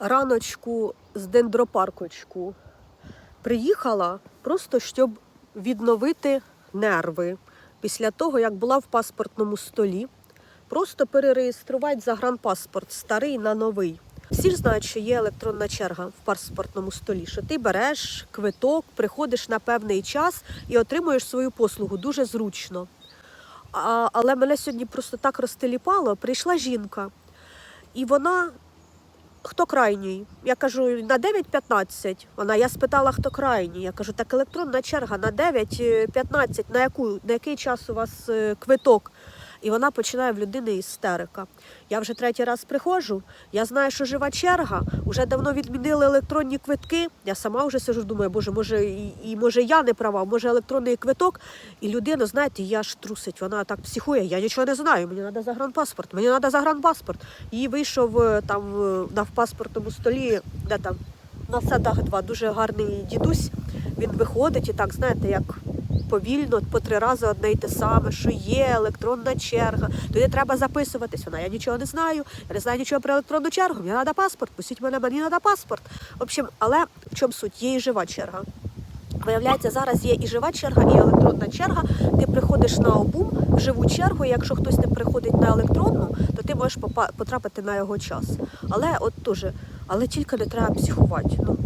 раночку з дендропаркочку приїхала просто щоб відновити нерви після того, як була в паспортному столі. Просто перереєструвати загранпаспорт старий на новий. Всі ж знають, що є електронна черга в паспортному столі, що ти береш квиток, приходиш на певний час і отримуєш свою послугу дуже зручно. А, але мене сьогодні просто так розтеліпало. Прийшла жінка, і вона хто крайній? Я кажу, на 9.15. Вона, я спитала, хто крайній. Я кажу, так електронна черга на 9.15, на, яку, на який час у вас е, квиток? І вона починає в людини істерика. Я вже третій раз приходжу, я знаю, що жива черга, вже давно відмінили електронні квитки. Я сама вже сижу, думаю, боже, може, і, і може я не права, може електронний квиток. І людина, знаєте, я ж трусить, вона так психує, я нічого не знаю, мені треба загранпаспорт, мені треба загранпаспорт. Її вийшов е, там е, на паспортному столі, де там на садах два дуже гарний дідусь. Він виходить і так, знаєте, як повільно, по три рази одне й те саме, що є електронна черга. Туди треба записуватись. Вона я нічого не знаю, я не знаю нічого про електронну чергу. Мені треба паспорт, пустіть мене, мені треба паспорт. В общем, але в чому суть? Є і жива черга. Виявляється, зараз є і жива черга, і електронна черга. Ти приходиш на обум в живу чергу. і Якщо хтось не приходить на електронну, то ти можеш потрапити на його час. Але от теж, але тільки не треба психувати. Ну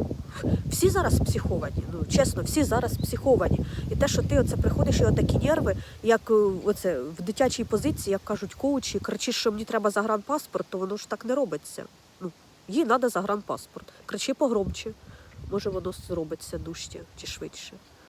всі зараз психовані. Ну чесно, всі зараз психовані. І те, що ти оце приходиш і отакі нерви, як е, оце в дитячій позиції, як кажуть коучі, кричиш, що мені треба загранпаспорт, то воно ж так не робиться. Ну їй треба загранпаспорт. Кричи погромче. Може, воно зробиться дужче чи швидше.